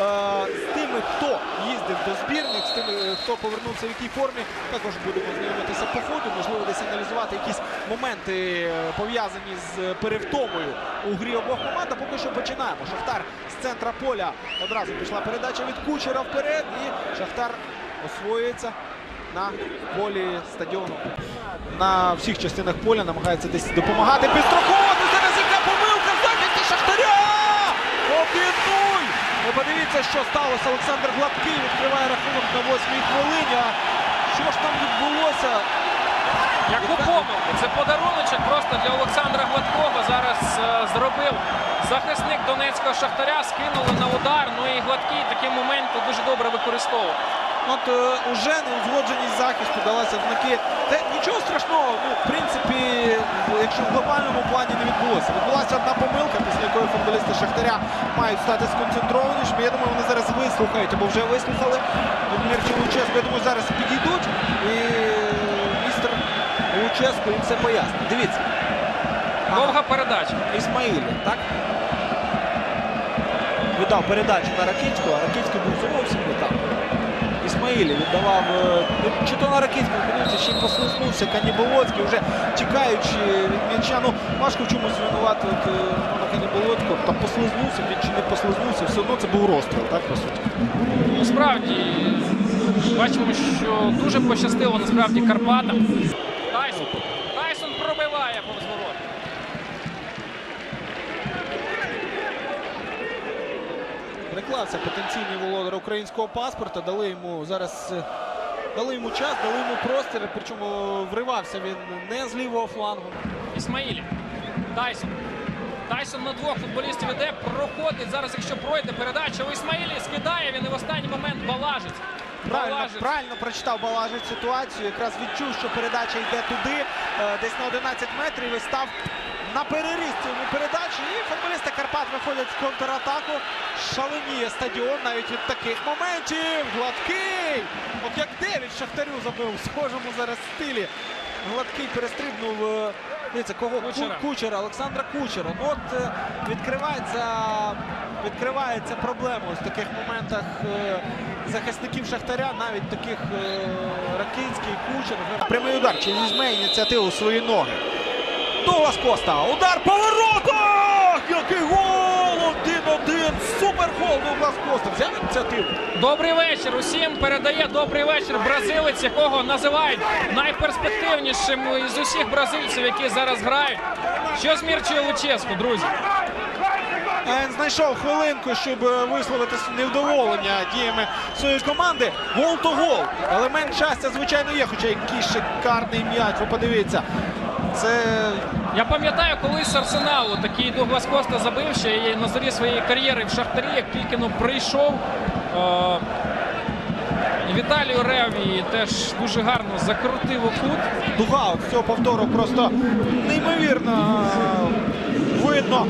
з тими, хто їздив до збірних, з тими, е, хто повернувся в якій формі, також будемо знайомитися по ходу. Можливо, десь аналізувати якісь моменти е, пов'язані з перевтомою у грі обох команд. Поки що починаємо. Шахтар з центра поля одразу пішла передача від кучера вперед, і Шахтар освоюється на полі стадіону. На всіх частинах поля намагається десь допомагати. Підстраховувати зараз яка помилка в захисті Шахтаря! 1-0! Ви подивіться, що сталося. Олександр Гладкий відкриває рахунок на 8-й хвилині. А що ж там відбулося? Яку помилку? Це подаруночок просто для Олександра Гладкого зараз е, зробив захисник Донецького Шахтаря, скинули на удар. Ну і Гладкий такий момент дуже добре використовував. От е, уже неузгодженість захисту далася в знаки. Та нічого страшного, ну, в принципі, якщо в глобальному плані не відбулося. Відбулася одна помилка, після якої футболісти Шахтаря мають стати сконцентрованішими. Я думаю, вони зараз вислухають або вже вислухали Луческу. Я думаю, зараз підійдуть і містер Луческо їм все пояснить. Дивіться. Довга передача. Ісмаїлі, так? Віддав передачу на Ракицького, а Ракицький був зовсім не там. Ісмаїлі віддавав е, ну, чи то на Ракицького, подивився, ще й послизнувся Каніболоцький, вже тікаючи від м'яча. Ну, важко в чомусь винувати от, е, ну, Каніболоцького. Там послизнувся, він чи не послизнувся, все одно це був розстріл, так, по суті. Ну, справді бачимо, що дуже пощастило насправді Карпатам. Тайсон пробиває повз ворота. Приклався потенційний володар українського паспорта, дали йому зараз е, дали йому час, дали йому простір, причому вривався він не з лівого флангу. Ісмаїлі. Тайсон. Тайсон на двох футболістів іде, проходить. Зараз, якщо пройде передача, у Ісмаїлі скидає він і в останній момент балажить. Правильно, Балажить. правильно прочитав Балажить ситуацію. Якраз відчув, що передача йде туди, е, десь на 11 метрів і став на перерізці йому передачі. І футболісти Карпат виходять в контратаку. Шаленіє стадіон навіть від таких моментів. Гладкий! От як Девід Шахтарю забив в схожому зараз стилі. Гладкий перестрибнув. е, Дивіться, кого Кучера. Кучера, Олександра Кучера. Ну от е, відкривається, відкривається проблема ось в таких моментах е, захисників Шахтаря, навіть таких Ракинський, Кучер. Прямий удар. Чи візьме ініціативу у свої ноги? Дуглас Коста. Удар по воротах! Який гол! 1-1. Супер гол Дуглас Коста. Взяв ініціативу. Добрий вечір. Усім передає добрий вечір. Бразилець, якого називають найперспективнішим із усіх бразильців, які зараз грають. Що з Мірчою Луческу, друзі? Він знайшов хвилинку, щоб е, висловити невдоволення діями своєї команди. Гол то гол. Елемент щастя, звичайно, є, хоча який шикарний м'яч. Ви подивіться. Це Я пам'ятаю, колись Арсеналу такий Дуглас Коста забив ще і на зорі своєї кар'єри в Шахтарі, як тільки ну, прийшов. Е- Віталію Реві теж дуже гарно закрутив у кут. дуга от цього повтору просто неймовірно е, видно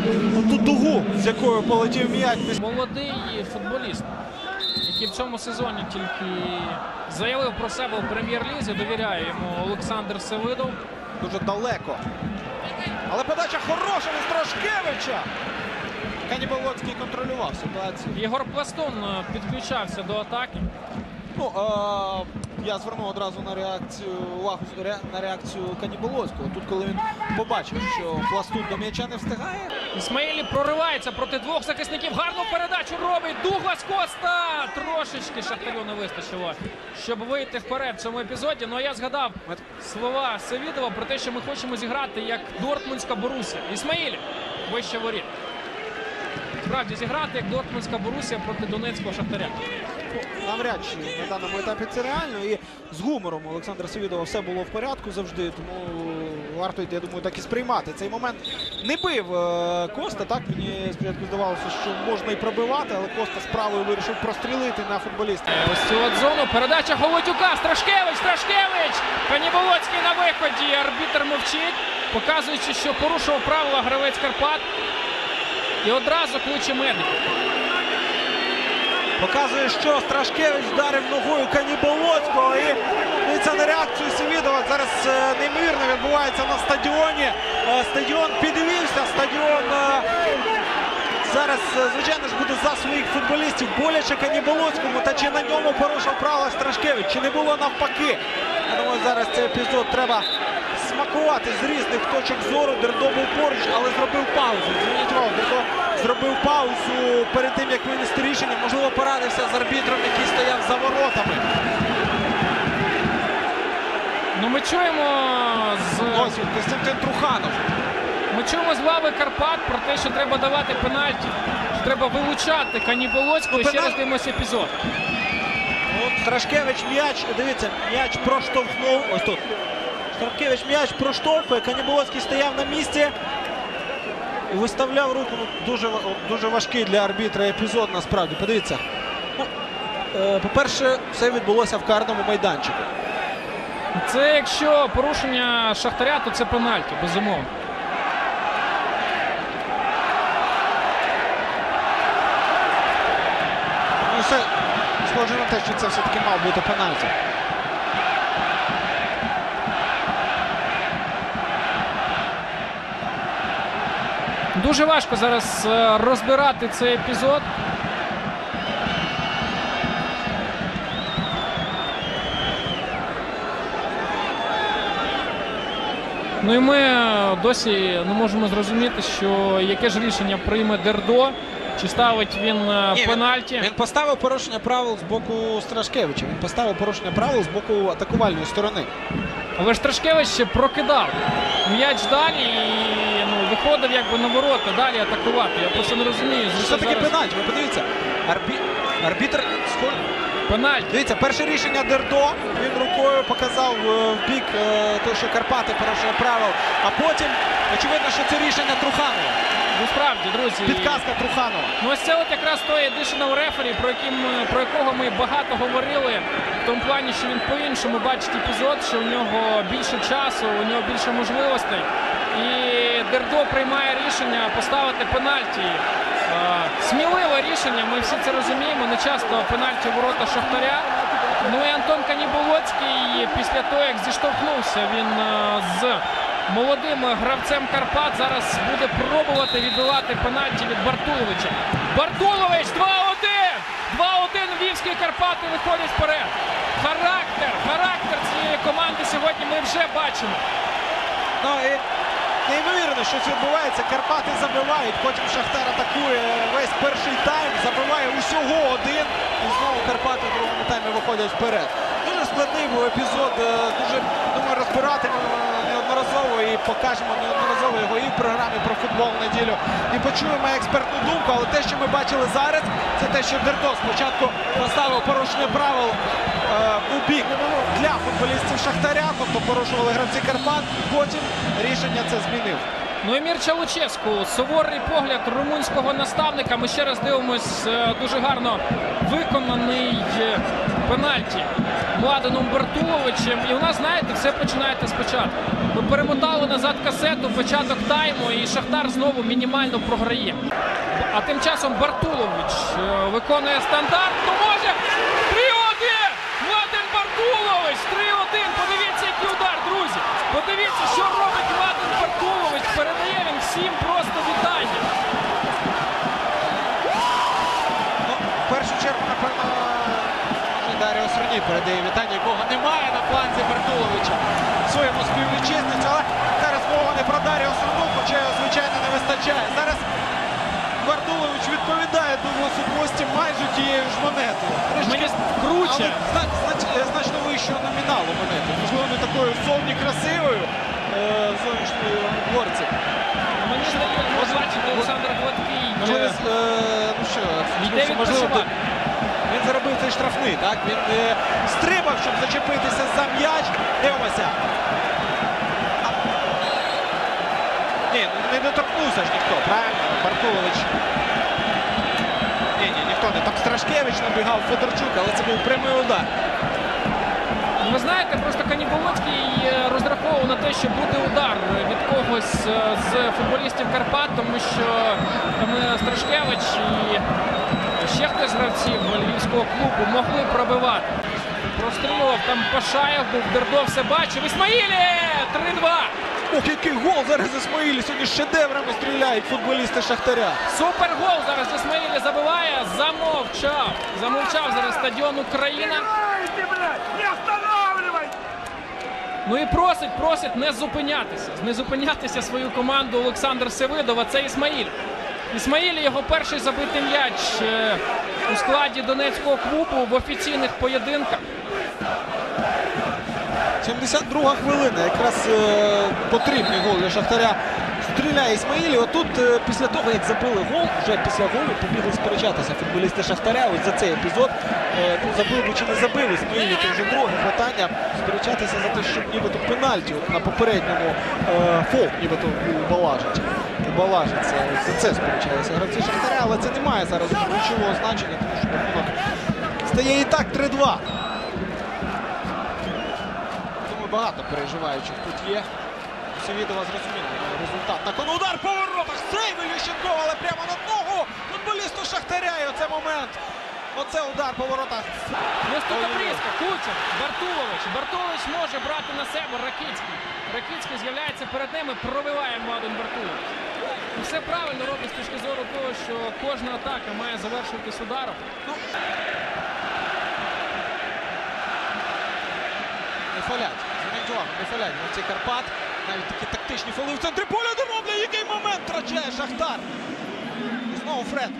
ту дугу, з якою полетів м'яч. Молодий футболіст, який в цьому сезоні тільки заявив про себе у прем'єр-лізі. Довіряє йому Олександр Севидов. Дуже далеко. Але подача хороша від Трошкевича. Каніболоцький контролював ситуацію. Єгор Пластун е, підключався до атаки. Ну, е, я звернув одразу на реакцію увагу на реакцію Каніболоцького. Тут, коли він побачив, що пластун до м'яча не встигає. Ісмаїлі проривається проти двох захисників. Гарну передачу робить Дуглас Коста. Трошечки Шахтарю не вистачило, щоб вийти вперед в цьому епізоді. Ну а я згадав слова Севідова про те, що ми хочемо зіграти як Дортмундська Борусія. Ісмаїлі вище воріт. Справді зіграти як Дортмундська Борусія проти Донецького Шахтаря. Навряд чи на даному етапі це реально. І з гумором Олександра Севідова все було в порядку завжди. Тому варто, я думаю, так і сприймати. Цей момент не бив е, Коста. Так мені спочатку здавалося, що можна і пробивати, але Коста справою вирішив прострілити на футболіста. Ось цю от зону. Передача Холодюка. Страшкевич, Страшкевич! Каніболоцький на виході. Арбітр мовчить, показуючи, що порушував правила гравець Карпат. І одразу кличе медиків. Показує, що Страшкевич вдарив ногою Каніболоцького. І дивіться на реакцію Севідова. Зараз е, неймовірно відбувається на стадіоні. Е, Стадіон підвівся, стадіон е, зараз, звичайно ж, буде за своїх футболістів. Боляче Каніболоцькому, та чи на ньому порушив правила Страшкевич, чи не було навпаки. Я думаю, зараз цей епізод треба смакувати з різних точок зору. Дердо був поруч, але зробив паузу. Зверніть увагу, Дердо зробив паузу перед тим, як винести рішення. Можливо, порадився з арбітром, який стояв за воротами. Ну ми чуємо з Ось він, Костянтин Труханов. ми чуємо з лави Карпат про те, що треба давати пенальті. Що треба вилучати Каніболоцького. Ну, Ще раз дивимося епізод. От Страшкевич м'яч, дивіться, м'яч проштовхнув. Ось тут. Страшкевич м'яч проштовхує, Каніболоцький стояв на місці виставляв руку. Ну, дуже, дуже важкий для арбітра епізод, насправді. Подивіться. Ну, е, по-перше, все відбулося в карному майданчику. Це якщо порушення Шахтаря, то це пенальті, безумовно. Ну, все схоже на те, що це все-таки мав бути пенальті. Дуже важко зараз е, розбирати цей епізод. Ну і ми досі не можемо зрозуміти, що яке ж рішення прийме Дердо, чи ставить він е, Ні, пенальті. Він поставив порушення правил з боку Страшкевича. Він поставив порушення правил з боку атакувальної сторони. Але ж Трашкевич ще прокидав м'яч далі і ну, виходив якби на ворота, далі атакувати. Я просто не розумію. за Що що таке зараз пенальті? Ви подивіться. Арбі... Арбітр схож... пенальті. Дивіться, перше рішення Дердо. Він рукою показав е, в бік е, того, що Карпати порушує правил. А потім, очевидно, що це рішення Труханова. Ну справді, друзі. Підказка Труханова. Ну ось це от якраз той additional referee, про, яким, е, про якого ми багато говорили. В тому плані, що він по-іншому бачить епізод, що у нього більше часу, у нього більше можливостей. І Дердо приймає рішення поставити пенальті. Е, Сміливе рішення, ми всі це розуміємо. Не часто пенальті ворота Шахтаря. Ну і Антон Каніболоцький після того, як зіштовхнувся він е, з молодим гравцем Карпат, зараз буде пробувати відбивати пенальті від Бартуловича. Бартулович 2-1! 2-1 Львівські Карпати виходять вперед. Характер, характер цієї команди сьогодні ми вже бачимо. Ну неймовірно, щось відбувається. Карпати забивають, потім Шахтар атакує весь перший тайм, забиває усього один. І знову Карпати в другому таймі виходять вперед. Дуже складний був епізод. е, Дуже думаю, розбиратимемо неодноразово і покажемо неодноразово його і в програмі про футбол в неділю. І почуємо експертну думку. Але те, що ми бачили зараз, це те, що Дердо спочатку поставив порушення правил е, у бік для футболістів Шахтаря, тобто порушували гравці Карпат. Потім рішення це змінив. Ну і Мірча Луческу, суворий погляд румунського наставника. Ми ще раз дивимось е, дуже гарно виконаний е, пенальті Младеном Бартуловичем. І у нас, знаєте, все починається спочатку. Ми перемотали назад касету, початок тайму, і Шахтар знову мінімально програє. А тим часом Бартулович е, виконує стандарт. Ну може 3-1! Младен Бартулович! 3-1! Подивіться, який удар, друзі! Подивіться, що робить Младен Бартулович. Передає він всім просто вітання. Ну, в першу чергу, напевно, може Даріо передає вітання, якого немає на фланзі Бартуловича своєму співвітчизниці. Але зараз мова не про Даріо Сорну, хоча його, звичайно, не вистачає. Зараз Бартулович відповідає Дугласу Кості майже тією ж монетою. Мені круче. Але знач- значно вищого номіналу монети. Можливо, не такою зовні красивою е, в горці. Мені здається, Олександр Гладкий. Можливо, е, ну що, можливо, заробив цей штрафний, так? Він е, стрибав, щоб зачепитися за м'яч. Дивимося. Ні, не доторкнувся ж ніхто, правильно? Бартулович. Ні, ні, ніхто не. Там Страшкевич набігав Федорчук, але це був прямий удар. Ну, Ви знаєте, просто Каніболоцький е, розраховував на те, що буде удар від когось е, з футболістів Карпат, тому що е, Страшкевич і ще хтось з гравців львівського клубу могли пробивати. Прострілював там Пашаєв, був Дердо все бачив. Ісмаїлі! 3-2! Ох, який гол зараз Ісмаїлі. Сьогодні шедеврами стріляють футболісти Шахтаря. Супергол зараз Ісмаїлі забиває. Замовчав. Замовчав зараз стадіон Україна. Ну і просить, просить не зупинятися. Не зупинятися свою команду Олександр Севидов, а це Ісмаїль. Ісмаїль його перший забитий м'яч е, у складі Донецького клубу в офіційних поєдинках. 72 хвилина. Якраз е, потрібний гол для Шахтаря. Стріляє Ісмаїлі. Отут е, після того, як забили гол, вже після голу побігли сперечатися футболісти Шахтаря. Ось за цей епізод. Е, ну, забив би чи не забив Ісмаїлі, це вже друге питання. Сперечатися за те, щоб нібито пенальті на попередньому е, фол, нібито у Балажича. У Балажиця. За це сперечалися гравці Шахтаря, але це не має зараз ключового значення, тому що рахунок стає і так 3-2. Думаю, багато переживаючих тут є. Севідова зрозуміло результат. На кону удар по воротах. Сейв Ющенкова, але прямо на ногу футболісту Шахтаря. І оце момент. Оце удар по воротах. Наступна пріска, Кучер, Бартулович. Бартулович може брати на себе Ракицький. Ракицький з'являється перед ними, пробиває Младен Бартулович. Все правильно робить з точки зору того, що кожна атака має завершуватись ударом. Ну, не фалять. Зверніть увагу, не фалять. Ці Карпат. Навіть такі тактичні фоли в центрі поля дороблять. Який момент втрачає Шахтар. І знову Фред.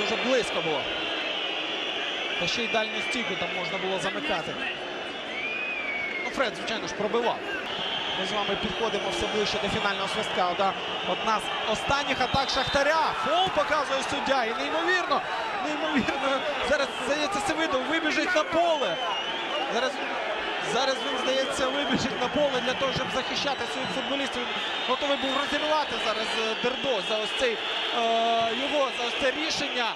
Дуже близько було. Та ще й дальню стійку там можна було замикати. Ну, Фред, звичайно ж, пробивав. Ми з вами підходимо все ближче до фінального свистка. Одна з останніх атак Шахтаря. Фол показує суддя. І неймовірно, неймовірно. Зараз, здається, Севидов вибіжить на поле. Зараз, зараз він, здається, вибіжить на поле для того, щоб захищати своїх футболістів. Готовий був розірвати зараз е, Дердо за ось цей е, його за ось це рішення.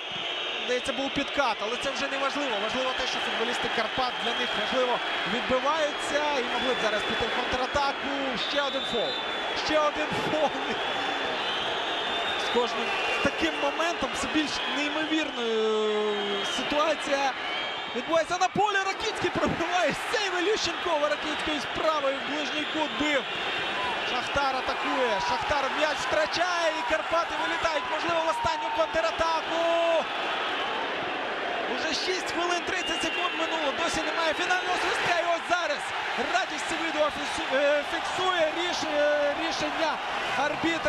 Здається, був підкат, але це вже не важливо. Важливо те, що футболісти Карпат для них важливо відбиваються і могли б зараз піти в контратаку. Ще один фол. Ще один фол. З кожним таким моментом все більш неймовірною е, ситуація відбувається на полі. Ракіцький пробиває сейв Ілющенкова. Ракіцький з правої в ближній кут бив. Шахтар атакує. Шахтар м'яч втрачає і Карпати вилітають. Можливо, в останню контратаку. Уже 6 хвилин 30 секунд минуло. Досі немає фінального свистка. І ось зараз радість Севідова фіксує е, рішення арбітра.